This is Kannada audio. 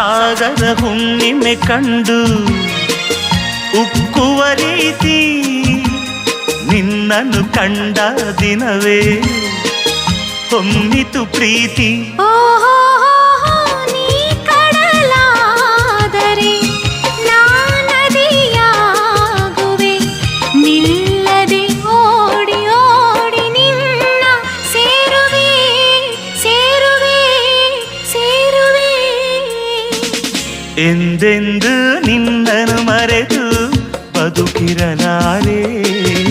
ಸಾಗರ ಹುಣ್ಣಿಮೆ ಕಂಡು ಉಕ್ಕುವ ರೀತಿ ನಿನ್ನನ್ನು ಕಂಡ ದಿನವೇ ಹೊಮ್ಮಿತು ಪ್ರೀತಿ. ಎಂದೆಂದು ನಿನ್ನನ್ನು ಮರೆತು ಬದುಕಿರಲಾರೆ ಇನ್ನೆ